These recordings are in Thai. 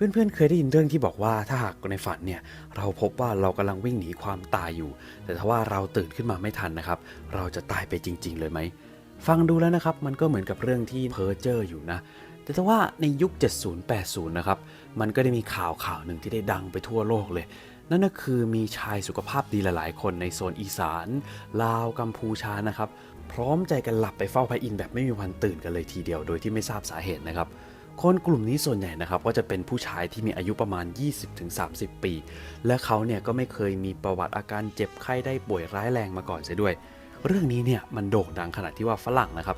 พื่อนๆ เคยได้ยินเรื่องที่บอกว่าถ้าหากในฝันเนี่ยเราพบว่าเรากำลังวิ่งหนีความตายอยู่ แต่ถ้าว่าเราตื่นขึ้นมาไม่ทันนะครับ เราจะตายไปจริง ๆ เลยไหมฟังดูแล้วนะครับมันก็เหมือนกับเรื่องที่เพ้อเจ้ออยู่นะแต่ถ้าว่าในยุค 70-80 นะครับมันก็ได้มีข่าวข่าวหนึ่งที่ได้ดังไปทั่วโลกเลย นั่นก็คือมีชายสุขภาพดีหลายๆ คนในโซนอีสาน ลาวกัมพูชานะครับพร้อมใจกันหลับไปเฝ้าพระอินทร์แบบไม่มีวันตื่นกันเลยทีเดียวโดยที่ไม่ทราบสาเหตุนะครับ คนกลุ่มนี้ส่วนใหญ่นะครับก็จะเป็นผู้ชายที่มีอายุประมาณ 20-30 ปี และเขาเนี่ยก็ไม่เคยมีประวัติอาการเจ็บไข้ได้ป่วยร้ายแรงมาก่อนเสียด้วย เรื่องนี้เนี่ยมันโด่งดังขนาดที่ว่าฝรั่งนะครับ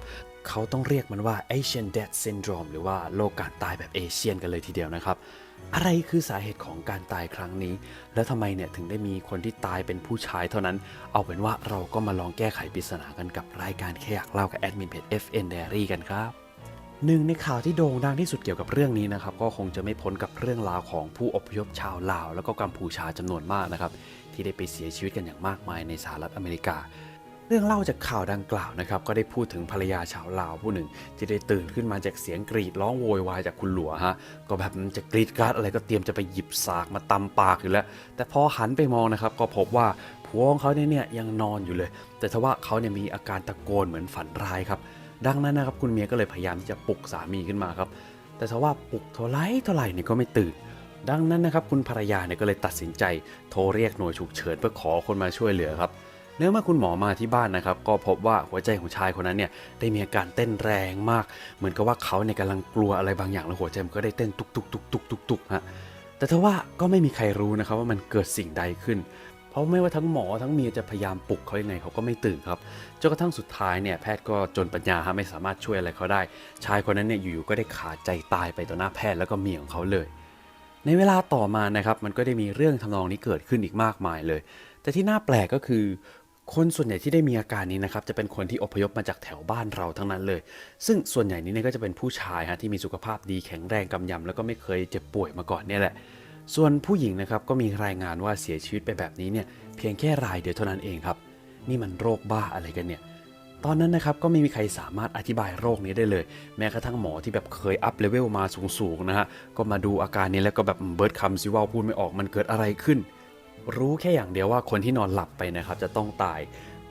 เขาต้องเรียกมันว่า Asian Death Syndrome หรือว่าโรคการตายแบบเอเชียนกันเลยทีเดียวนะครับ อะไรคือสาเหตุของการตายครั้งนี้ แล้วทำไมเนี่ยถึงได้มีคนที่ตายเป็นผู้ชายเท่านั้น เอาเป็นว่าเราก็มาลองแก้ไขปริศนากันกับรายการแค่อยากเล่ากับแอดมินเพจ FN Diary กันครับ หนึ่งในข่าวที่โด่งดังที่สุดเกี่ยวกับเรื่องนี้นะครับก็คงจะไม่พ้นกับเรื่องราวของผู้อพยพชาวลาว แล้วก็กัมพูชาจำนวนมากนะครับที่ได้ไปเสียชีวิตกันอย่างมากมายในสหรัฐอเมริกา เรื่องเล่าจากข่าวดังกล่าวนะครับก็ได้พูดถึงภรรยาชาวลาวผู้หนึ่ง ที่ได้ตื่นขึ้นมาจากเสียงกรีดร้องโวยวายจากคุณหลัวฮะก็แบบจะกรีดกราดอะไรก็เตรียมจะไปหยิบสากมาตำปากอยู่แล้ว แต่พอหันไปมองนะครับก็พบว่าผัวของเขาเนี่ยยังนอนอยู่เลย แต่ทว่าเขาเนี่ยมีอาการตะโกนเหมือนฝันร้ายครับ ดังนั้นนะครับคุณเมียก็เลยพยายามที่จะปลุกสามีขึ้นมาครับ แต่ทว่าปลุกเท่าไรเท่าไหร่เนี่ยก็ไม่ตื่น ดังนั้นนะครับคุณภรรยาเนี่ยก็เลยตัดสินใจโทรเรียกหน่วยฉุกเฉินเพื่อขอคนมาช่วยเหลือครับเนื่อเมื่อคุณหมอมาที่บ้านนะครับ ก็พบว่าหัวใจของชายคนนั้นเนี่ยได้มีอาการเต้นแรงมาก เหมือนกับว่าเขาเนี่ยกำลังกลัวอะไรบางอย่างแล้วหัวใจมันก็ได้เต้นตุกตุกตุกตุกตุกตุกฮะแต่ทว่าก็ไม่มีใครรู้นะครับว่ามันเกิดสิ่งใดขึ้น เพราะไม่ว่าทั้งหมอทั้งเมียจะพยายามปลุกเขายังไงเขาก็ไม่ตื่นครับจนกระทั่งสุดท้ายเนี่ยแพทย์ก็จนปัญญาฮะไม่สามารถช่วยอะไรเขาได้ ชายคนนั้นเนี่ยอยู่ๆก็ได้ขาดใจตายไปต่อหน้าแพทย์แล้วก็เมียของเขาเลย ในเวลาต่อมานะครับมันก็ได้มีเรื่องทำนองนี้เกิดขึ้นอีกมากมายเลย แต่ที่น่าแปลกก็คือคนส่วนใหญ่ที่ได้มีอาการนี้นะครับจะเป็นคนที่อพยพมาจากแถวบ้านเราทั้งนั้นเลย ซึ่งส่วนใหญ่นี้เนี่ยก็จะเป็นผู้ชายฮะที่มีสุขภาพดีแข็งแรงกำยำแล้วก็ไม่เคยเจ็บป่วยมาก่อนเนี่ยแหละ ส่วนผู้หญิงนะครับก็มีรายงานว่าเสียชีวิตไปแบบนี้เนี่ยเพียงแค่รายเดียวเท่านั้นเองครับ นี่มันโรคบ้าอะไรกันเนี่ย ตอนนั้นนะครับก็ไม่มีใครสามารถอธิบายโรคนี้ได้เลย แม้กระทั่งหมอที่แบบเคยอัพเลเวลมาสูงๆนะฮะก็มาดูอาการนี้แล้วก็แบบเบิร์ดคำซิว่าพูดไม่ออกมันเกิดอะไรขึ้น รู้แค่อย่างเดียวว่าคนที่นอนหลับไปนะครับจะต้องตาย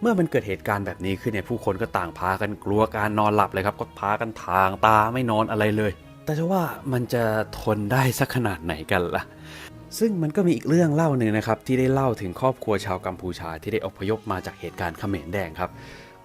เมื่อมันเกิดเหตุการณ์แบบนี้ขึ้นเนี่ยผู้คนก็ต่างพากันกลัวการนอนหลับเลยครับ ก็พากันทางตาไม่นอนอะไรเลย แต่จะว่ามันจะทนได้สักขนาดไหนกันล่ะ ซึ่งมันก็มีอีกเรื่องเล่าหนึ่งนะครับที่ได้เล่าถึงครอบครัวชาวกัมพูชาที่ได้อพยพมาจากเหตุการณ์เขมรแดงครับ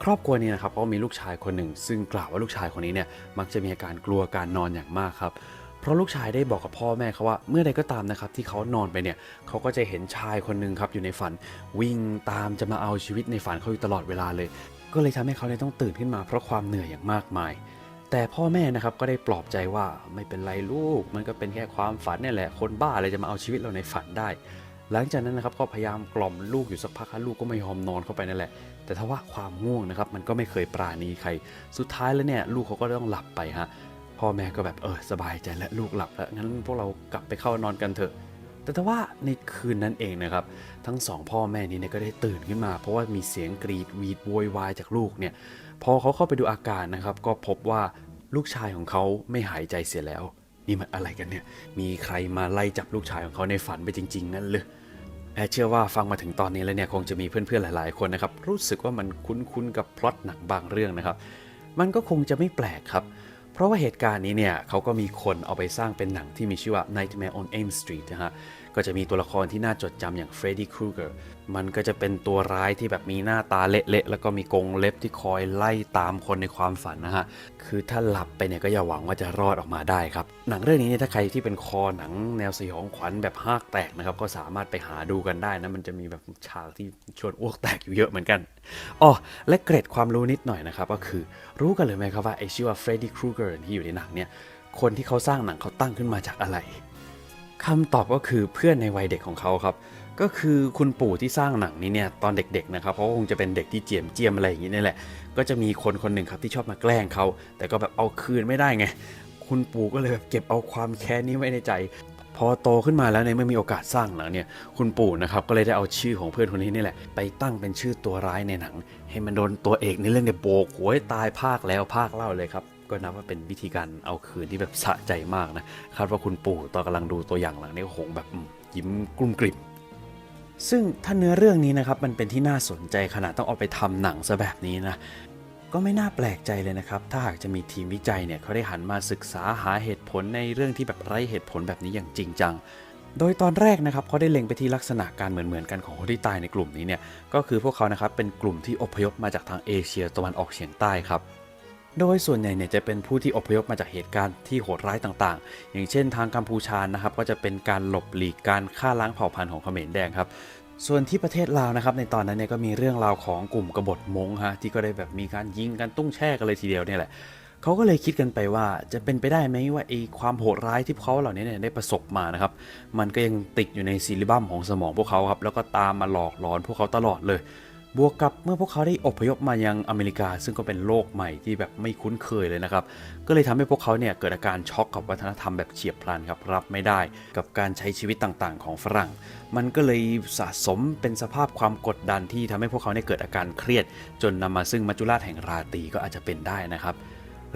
ครอบครัวนี้นะครับก็มีลูกชายคนหนึ่ง ซึ่งกล่าวว่าลูกชายคนนี้เนี่ยมักจะมีอาการกลัวการนอนอย่างมากครับเพราะลูกชายได้บอกกับพ่อแม่เขาว่าเมื่อใดก็ตามนะครับที่เขานอนไปเนี่ยเขาก็จะเห็นชายคนหนึ่งครับอยู่ในฝัน วิ่งตามจะมาเอาชีวิตในฝันเขาอยู่ตลอดเวลาเลย ก็เลยทำให้เขาเนี่ยต้องตื่นขึ้นมาเพราะความเหนื่อยอย่างมากมาย แต่พ่อแม่นะครับก็ได้ปลอบใจว่าไม่เป็นไรลูก มันก็เป็นแค่ความฝันเนี่ยแหละ คนบ้าอะไรจะมาเอาชีวิตเราในฝันได้ หลังจากนั้นนะครับก็พยายามกล่อมลูกอยู่สักพักลูกก็ไม่ยอมนอนเข้าไปนั่นแหละ แต่ถ้าว่าความง่วงนะครับมันก็ไม่เคยปราณีใคร สุดท้ายแล้วเนี่ยลูกเขาก็ต้องหลับไปฮะพ่อแม่ก็แบบเออสบายใจแล้วลูกหลับแล้วงั้นพวกเรากลับไปเข้านอนกันเถอะ แต่ว่าในคืนนั้นเองนะครับ ทั้งสองพ่อแม่นี้เนี่ยก็ได้ตื่นขึ้นมา เพราะว่ามีเสียงกรีดวีดโวยวายจากลูกเนี่ยพอเขาเข้าไปดูอาการนะครับ ก็พบว่าลูกชายของเขาไม่หายใจเสียแล้ว นี่มันอะไรกันเนี่ยมีใครมาไล่จับลูกชายของเขาในฝันไปจริงๆนั่นเลยแอเชื่อว่าฟังมาถึงตอนนี้แล้วเนี่ยคงจะมีเพื่อนๆหลาย ๆ คนนะครับรู้สึกว่ามันคุ้นๆกับพล็อตหนังบางเรื่องนะครับ มันก็คงจะไม่แปลกครับ เพราะว่าเหตุการณ์นี้เนี่ยเขาก็มีคนเอาไปสร้างเป็นหนังที่มีชื่อว่า Nightmare on Elm Street นะฮะ ก็จะมีตัวละครที่น่าจดจำอย่าง Freddy Krueger มันก็จะเป็นตัวร้ายที่แบบมีหน้าตาเละๆแล้วก็มีกรงเล็บที่คอยไล่ตามคนในความฝันนะฮะ คือถ้าหลับไปเนี่ยก็อย่าหวังว่าจะรอดออกมาได้ครับ หนังเรื่องนี้เนี่ยถ้าใครที่เป็นคอหนังแนวสยองขวัญแบบหากแตกนะครับ ก็สามารถไปหาดูกันได้นะมันจะมีแบบฉากที่ชวนอ้วกแตกอยู่เยอะเหมือนกันอ๋อและเกร็ดความรู้นิดหน่อยนะครับก็คือรู้กันเลยไหมครับว่าไอชื่อว่า Freddy Krueger ที่อยู่ในหนังเนี่ยคนที่เขาสร้างหนังเขาตั้งขึ้นมาจากอะไร คำตอบก็คือเพื่อนในวัยเด็กของเขาครับ ก็คือคุณปู่ที่สร้างหนังนี้เนี่ยตอนเด็กๆนะครับเพราคงจะเป็นเด็กที่เจียมเจียมอะไรอย่างนี้นี่แหละ ก็จะมีคนคนหนึ่งครับที่ชอบมาแกล้งเขา แต่ก็แบบเอาคืนไม่ได้ไง คุณปู่ก็เลยแบบเก็บเอาความแค้นนี้ไว้ในใจ พอโตขึ้นมาแล้วในเมื่อมีโอกาสสร้างหนังเนี่ยคุณปู่นะครับก็เลยได้เอาชื่อของเพื่อนคนนี้นี่แหละ ไปตั้งเป็นชื่อตัวร้ายในหนัง ให้มันโดนตัวเอกในเรื่องเนี่ยโบกหัวให้ตายภาคแล้วภาคเล่าเลยครับ ก็นับว่าเป็นวิธีการเอาคืนที่แบบสะใจมากนะ คาดว่าคุณปู่ตอนกำลังดูตัวอย่างหลังนี้ก็คงแบบยิ้มกลุ้มกลิ่มซึ่งถ้าเนื้อเรื่องนี้นะครับมันเป็นที่น่าสนใจขนาดต้องเอาไปทำหนังซะแบบนี้นะก็ไม่น่าแปลกใจเลยนะครับ ถ้าหากจะมีทีมวิจัยเนี่ยเขาได้หันมาศึกษาหาเหตุผลในเรื่องที่แบบไร้เหตุผลแบบนี้อย่างจริงจัง โดยตอนแรกนะครับเขาได้เล็งไปที่ลักษณะการเหมือนๆกันของคนที่ตายในกลุ่มนี้เนี่ยก็คือพวกเขานะครับเป็นกลุ่มที่อพยพมาจากทางเอเชียตะวันออกเฉียงใต้ครับ โดยส่วนใหญ่เนี่ยจะเป็นผู้ที่อพยพมาจากเหตุการณ์ที่โหดร้ายต่างๆ อย่างเช่นทางกัมพูชานะครับก็จะเป็นการหลบหลีกการฆ่าล้างเผ่าพันธุ์ของเขมรแดงครับส่วนที่ประเทศลาวนะครับในตอนนั้นเนี่ยก็มีเรื่องราวของกลุ่มกบฏมงฮะที่ก็ได้แบบมีการยิงกันตุ้งแช่กันเลยทีเดียวเนี่ยแหละเขาก็เลยคิดกันไปว่าจะเป็นไปได้ไหมว่าไอ้ความโหดร้ายที่เขาเหล่านี้เนี่ยได้ประสบมานะครับมันก็ยังติดอยู่ในซีลิบัมของสมองพวกเขาครับแล้วก็ตามมาหลอกหลอนพวกเขาตลอดเลย บวกกับเมื่อพวกเขาได้อพยพมายังอเมริกา ซึ่งก็เป็นโลกใหม่ที่แบบไม่คุ้นเคยเลยนะครับ ก็เลยทำให้พวกเขาเนี่ยเกิดอาการช็อกกับวัฒนธรรมแบบเฉียบพลันครับรับไม่ได้กับการใช้ชีวิตต่างๆ ของฝรั่ง มันก็เลยสะสมเป็นสภาพความกดดันที่ทำให้พวกเขาเนี่ยเกิดอาการเครียด จนนำมาซึ่งมัจจุราชแห่งราตีก็อาจจะเป็นได้นะครับ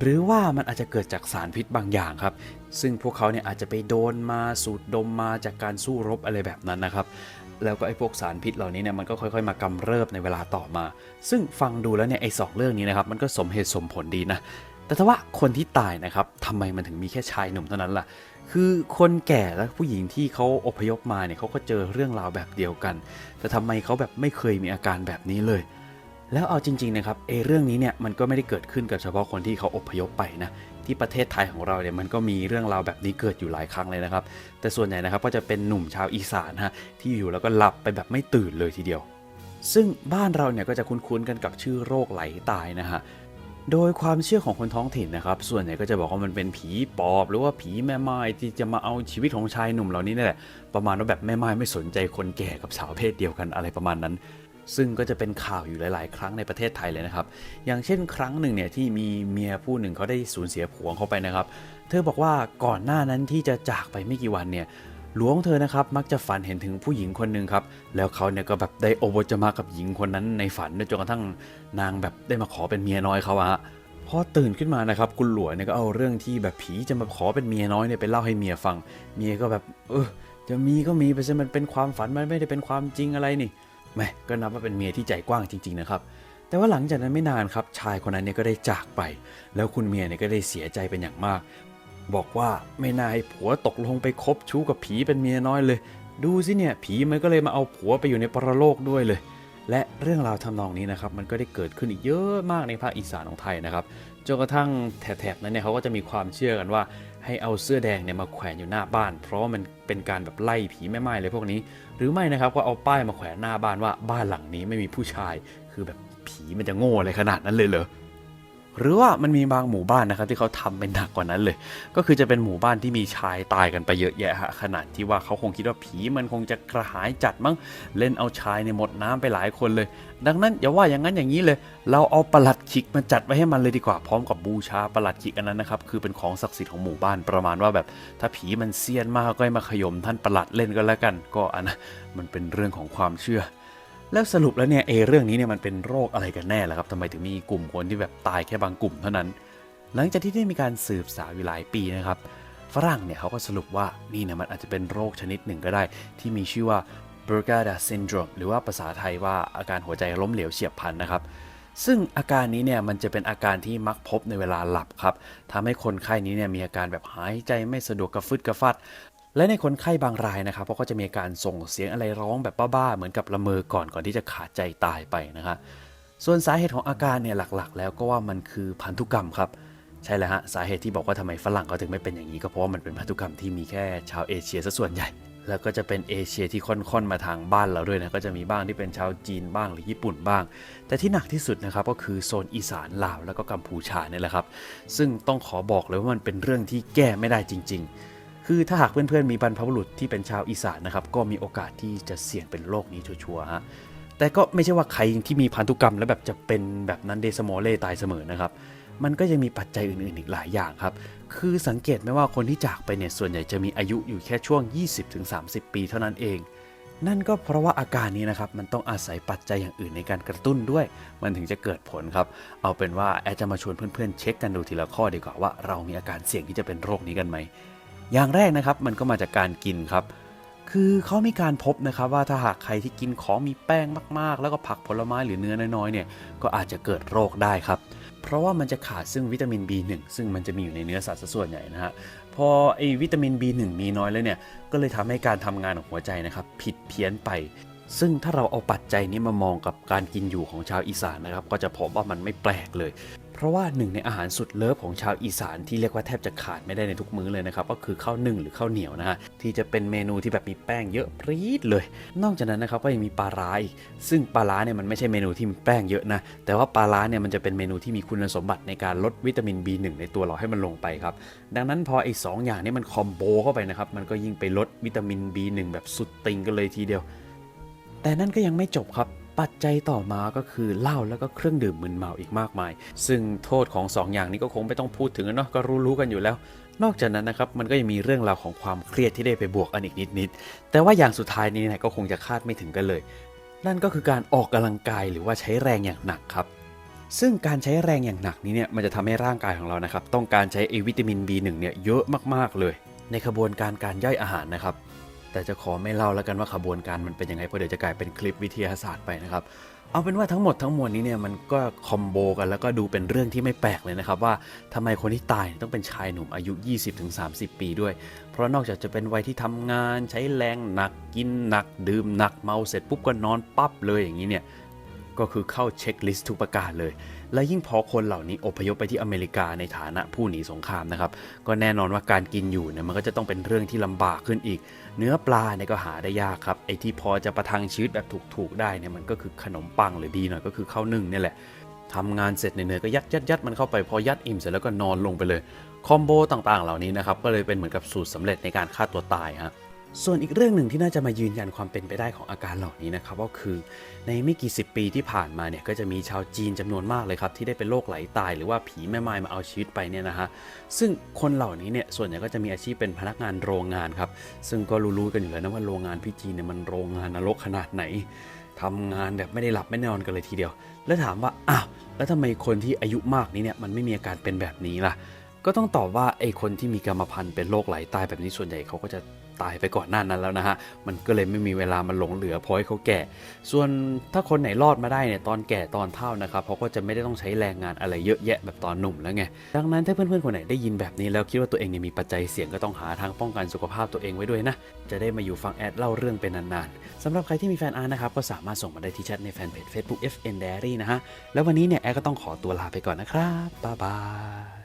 หรือว่ามันอาจจะเกิดจากสารพิษบางอย่างครับ ซึ่งพวกเขาเนี่ยอาจจะไปโดนมาสูดดมมาจากการสู้รบอะไรแบบนั้นนะครับ แล้วก็ไอ้พวกสารพิษเหล่านี้เนี่ยมันก็ค่อยๆ มากำเริบในเวลาต่อมา ซึ่งฟังดูแล้วเนี่ยไอ้สองเรื่องนี้นะครับมันก็สมเหตุสมผลดีนะ แต่ถ้าว่าคนที่ตายนะครับทำไมมันถึงมีแค่ชายหนุ่มเท่านั้นล่ะ คือคนแก่และผู้หญิงที่เขาอพยพมาเนี่ยเขาก็เจอเรื่องราวแบบเดียวกัน แต่ทำไมเขาแบบไม่เคยมีอาการแบบนี้เลยแล้วเอาจริงๆนะครับเอเรื่องนี้เนี่ยมันก็ไม่ได้เกิดขึ้นกับเฉพาะคนที่เขาอพยพไปนะ ที่ประเทศไทยของเราเนี่ยมันก็มีเรื่องราวแบบนี้เกิดอยู่หลายครั้งเลยนะครับ แต่ส่วนใหญ่นะครับก็จะเป็นหนุ่มชาวอีสานฮะที่อยู่แล้วก็หลับไปแบบไม่ตื่นเลยทีเดียว ซึ่งบ้านเราเนี่ยก็จะคุ้นๆกันกับชื่อโรคไหลตายนะฮะโดยความเชื่อของคนท้องถิ่นนะครับ ส่วนใหญ่ก็จะบอกว่ามันเป็นผีปอบ หรือว่าผีแม่ไม้ที่จะมาเอาชีวิตของชายหนุ่มเหล่านี้นี่แหละประมาณว่าแบบแม่ไม้ไม่สนใจคนแก่กับสาวเพศเดียวกันอะไรประมาณนั้น ซึ่งก็จะเป็นข่าวอยู่หลาย ๆ ครั้งในประเทศไทยเลยนะครับ อย่างเช่นครั้งหนึ่งเนี่ยที่มีเมียผู้หนึ่งเขาได้สูญเสียผัวเขาไปนะครับ เธอบอกว่าก่อนหน้านั้นที่จะจากไปไม่กี่วันเนี่ยหลวงเธอนะครับมักจะฝันเห็นถึงผู้หญิงคนหนึ่งครับ แล้วเขาเนี่ยก็แบบได้โอโบจะมากับหญิงคนนั้นในฝันจนกระทั่งนางแบบได้มาขอเป็นเมียน้อยเขาอะฮะพอตื่นขึ้นมานะครับคุณหลวงเนี่ยก็เอาเรื่องที่แบบผีจะมาขอเป็นเมียน้อยเนี่ยไปเล่าให้เมียฟัง เมียก็แบบเออจะมีก็มีไปซะมันเป็นความฝันมันไม่ได้เป็นความจริงอะไรนี่ แม่ก็นับว่าเป็นเมียที่ใจกว้างจริง ๆ นะครับ แต่ว่าหลังจากนั้นไม่นานครับ ชายคนนั้นเนี่ยก็ได้จากไป แล้วคุณเมียเนี่ยก็ได้เสียใจเป็นอย่างมาก บอกว่าไม่น่าให้ผัวตกลงไปคบชู้กับผีเป็นเมียน้อยเลย ดูสิเนี่ยผีมันก็เลยมาเอาผัวไปอยู่ในปรโลกด้วยเลย และเรื่องราวทำนองนี้นะครับมันก็ได้เกิดขึ้นอีกเยอะมากในภาคอีสานของไทยนะครับจนกระทั่งแถบๆนั้นเนี่ยเขาก็จะมีความเชื่อกันว่า ให้เอาเสื้อแดงเนี่ยมาแขวนอยู่หน้าบ้าน เพราะว่ามันเป็นการแบบไล่ผีแม่ไม้เลยพวกนี้ หรือไม่นะครับก็เอาป้ายมาแขวนหน้าบ้านว่าบ้านหลังนี้ไม่มีผู้ชาย คือแบบผีมันจะโง่อะไรขนาดนั้นเลยเหรอ หรือว่ามันมีบางหมู่บ้านนะครับที่เขาทำเป็นหนักกว่านั้นเลย ก็คือจะเป็นหมู่บ้านที่มีชายตายกันไปเยอะแยะฮะขนาดที่ว่าเขาคงคิดว่าผีมันคงจะกระหายจัดมั้งเล่นเอาชายในหมดน้ำไปหลายคนเลย ดังนั้นอย่าว่าอย่างนั้นอย่างนี้เลย เราเอาประหลัดขิกมาจัดไว้ให้มันเลยดีกว่าพร้อมกับบูชาประหลัดขิกอันนั้นนะครับคือเป็นของศักดิ์สิทธิ์ของหมู่บ้านประมาณว่าแบบ ถ้าผีมันเซียนมากก็ให้มาขยมท่านประหลัดเล่นก็แล้วกัน ก็อันนะมันเป็นเรื่องของความเชื่อ แล้วสรุปแล้วเนี่ยเอเรื่องนี้เนี่ยมันเป็นโรคอะไรกันแน่ล่ะครับทำไมถึงมีกลุ่มคนที่แบบตายแค่บางกลุ่มเท่านั้น หลังจากที่ได้มีการสืบสาวอยู่หลายปีนะครับ ฝรั่งเนี่ยเขาก็สรุปว่านี่นี่ยมันอาจจะเป็นโรคชนิดหนึ่งก็ได้ ที่มีชื่อว่า Brugada syndrome หรือว่าภาษาไทยว่าอาการหัวใจล้มเหลวเฉียบพลันนะครับ ซึ่งอาการนี้เนี่ยมันจะเป็นอาการที่มักพบในเวลาหลับครับทำให้คนไข้นี้เนี่ยมีอาการแบบหายใจไม่สะดวกกระฟึดกระฟัด และในคนไข้บางรายนะครับเขาก็จะมีการส่งเสียงอะไรร้องแบบบ้าๆเหมือนกับละเมอก่อนก่อนที่จะขาดใจตายไปนะครับส่วนสาเหตุของอาการเนี่ยหลักๆ แล้วก็ว่ามันคือพันธุกรรมครับใช่แล้วฮะสาเหตุที่บอกว่าทำไมฝรั่งเขาถึงไม่เป็นอย่างนี้ก็เพราะว่ามันเป็นพันธุกรรมที่มีแค่ชาวเอเชียซะส่วนใหญ่ แล้วก็จะเป็นเอเชียที่ค่อนๆมาทางบ้านเราด้วยนะก็จะมีบ้างที่เป็นชาวจีนบ้างหรือญี่ปุ่นบ้าง แต่ที่หนักที่สุดนะครับก็คือโซนอีสานลาวแล้วก็กัมพูชาเนี่ยแหละครับ ซึ่งต้องขอบอกเลยว่ามันเป็นเรื่องที่แก้ไม่ได้จริง ๆ คือถ้าหากเพื่อนๆมีบรรพบุรุษที่เป็นชาวอีสานนะครับก็มีโอกาสที่จะเสี่ยงเป็นโรคนี้ชัวร์ๆฮะแต่ก็ไม่ใช่ว่าใครที่มีพันธุกรรมแล้วแบบจะเป็นแบบนั้นเดสโมเล่ตายเสมอนะครับมันก็ยังมีปัจจัยอื่นๆอีกหลายอย่างครับ คือสังเกตไหมว่าคนที่จากไปเนี่ยส่วนใหญ่จะมีอายุอยู่แค่ช่วง 20-30 ปีเท่านั้นเอง นั่นก็เพราะว่าอาการนี้นะครับมันต้องอาศัยปัจจัยอย่างอื่นในการกระตุ้นด้วย มันถึงจะเกิดผลครับ เอาเป็นว่าแอดจะมาชวนเพื่อนๆเช็คกันดูทีละข้อดีกว่าว่าเรามีอาการเสี่ยงที่จะเป็นโรคนี้กันไหม อย่างแรกนะครับมันก็มาจากการกินครับ คือเขามีการพบนะครับว่าถ้าหากใครที่กินของมีแป้งมาก ๆ แล้วก็ผักผลไม้หรือเนื้อน้อยๆเนี่ยก็อาจจะเกิดโรคได้ครับ เพราะว่ามันจะขาดซึ่งวิตามิน B1 ซึ่งมันจะมีอยู่ในเนื้อสัตว์ส่วนใหญ่นะฮะพอไอวิตามิน B1 มีน้อยแล้วเนี่ยก็เลยทำให้การทำงานของหัวใจนะครับผิดเพี้ยนไป ซึ่งถ้าเราเอาปัจจัยนี้มามองกับการกินอยู่ของชาวอีสานนะครับ ก็จะพบว่ามันไม่แปลกเลย เพราะว่าหนึ่งในอาหารสุดเลิฟของชาวอีสานที่เรียกว่าแทบจะขาดไม่ได้ในทุกมื้อเลยนะครับ ก็คือข้าวนึ่งหรือข้าวเหนียวนะฮะที่จะเป็นเมนูที่แบบมีแป้งเยอะปรี๊ดเลย นอกจากนั้นนะครับก็ยังมีปลาร้าอีกซึ่งปลาร้าเนี่ยมันไม่ใช่เมนูที่มีแป้งเยอะนะแต่ว่าปลาร้าเนี่ยมันจะเป็นเมนูที่มีคุณสมบัติในการลดวิตามิน B1 ในตัวเราให้มันลงไปครับดังนั้นพอไอ้สองอย่างนี้มันคอมโบเข้าไปนะครับมันก็ยิ่งไปลดวิตามิน B1 แบบสุดติงกันเลยทีเดียว แต่นั่นก็ยังไม่จบครับ ปัจจัยต่อมาก็คือเหล้าแล้วก็เครื่องดื่มมึนเมาอีกมากมาย ซึ่งโทษของสองอย่างนี้ก็คงไม่ต้องพูดถึงเนาะก็รู้ๆกันอยู่แล้ว นอกจากนั้นนะครับมันก็ยังมีเรื่องราวของความเครียดที่ได้ไปบวกอันอีกนิดๆแต่ว่าอย่างสุดท้ายนี้เนี่ก็คงจะคาดไม่ถึงกันเลย นั่นก็คือการออกกำลังกายหรือว่าใช้แรงอย่างหนักครับซึ่งการใช้แรงอย่างหนักนี้เนี่ยมันจะทำให้ร่างกายของเรานะครับต้องการใช้อวิตามิน B1 เนี่ยเยอะมากๆเลย ในขบวนการการย่อยอาหารนะครับ แต่จะขอไม่เล่าแล้วกันว่าขบวนการมันเป็นยังไงเพราะเดี๋ยวจะกลายเป็นคลิปวิทยาศาสตร์ไปนะครับเอาเป็นว่าทั้งหมดทั้งมวลนี้เนี่ยมันก็คอมโบกันแล้วก็ดูเป็นเรื่องที่ไม่แปลกเลยนะครับ ว่าทำไมคนที่ตายต้องเป็นชายหนุ่มอายุ 20-30 ปีด้วย เพราะนอกจากจะเป็นวัยที่ทำงานใช้แรงหนักกินหนัก ดื่มหนักเมาเสร็จปุ๊บก็นอนปั๊บเลยอย่างนี้เนี่ย ก็คือเข้าเช็คลิสต์ทุกประการเลย และยิ่งพอคนเหล่านี้อพยพไปที่อเมริกาในฐานะผู้หนีสงครามนะครับ ก็แน่นอนว่าการกินอยู่เนี่ยมันก็จะต้องเป็นเรื่องที่ลำบากขึ้นอีก เนื้อปลาเนี่ยก็หาได้ยากครับ ไอ้ที่พอจะประทังชีวิตแบบถูกๆได้เนี่ยมันก็คือขนมปังหรือดีหน่อยก็คือข้าวนึ่งเนี่ยแหละทำงานเสร็จเหนื่อยๆก็ยัดยัดยัดมันเข้าไปพอยัดอิ่มเสร็จแล้วก็นอนลงไปเลยคอมโบต่างๆ เหล่านี้นะครับก็เลยเป็นเหมือนกับสูตรสำเร็จในการฆ่าตัวตายฮะ ส่วนอีกเรื่องหนึ่งที่น่าจะมายืนยันความเป็นไปได้ของอาการเหล่านี้นะครับก็คือในไม่กี่สิบปีที่ผ่านมาเนี่ยก็จะมีชาวจีนจำนวนมากเลยครับที่ได้เป็นโรคไหลตายหรือว่าผีแม่ไม้มาเอาชีวิตไปเนี่ยนะฮะซึ่งคนเหล่านี้เนี่ยส่วนใหญ่ก็จะมีอาชีพเป็นพนักงานโรงงานครับซึ่งก็รู้ๆกันอยู่แล้วนะว่าโรงงานพี่จีนเนี่ยมันโรงงานนรกขนาดไหนทำงานแบบไม่ได้หลับไม่ได้นอนกันเลยทีเดียว แล้วถามว่าอ้าวแล้วทำไมคนที่อายุมากนี้เนี่ยมันไม่มีอาการเป็นแบบนี้ล่ะก็ต้องตอบว่าไอ้คนที่มีกรรมพันธุ์เป็นโรคไหลตายแบบนี้ส่วนใหญ่เขาก็จะ ตายไปก่อนหน้านั้นแล้วนะฮะ มันก็เลยไม่มีเวลามาหลงเหลือพอให้เขาแก่ ส่วนถ้าคนไหนรอดมาได้เนี่ยตอนแก่ตอนเฒ่านะครับเขาก็จะไม่ได้ต้องใช้แรงงานอะไรเยอะแยะแบบตอนหนุ่มแล้วไง ดังนั้นถ้าเพื่อนๆคนไหนได้ยินแบบนี้แล้วคิดว่าตัวเองเนี่ยมีปัจจัยเสี่ยงก็ต้องหาทางป้องกันสุขภาพตัวเองไว้ด้วยนะ จะได้มาอยู่ฟังแอดเล่าเรื่องเป็นนานๆสำหรับใครที่มีแฟนอาร์นะครับก็สามารถส่งมาได้ที่แชทในแฟนเพจ Facebook FN Diary นะฮะ แล้ววันนี้เนี่ยแอดก็ต้องขอตัวลาไปก่อนนะครับบ๊ายบาย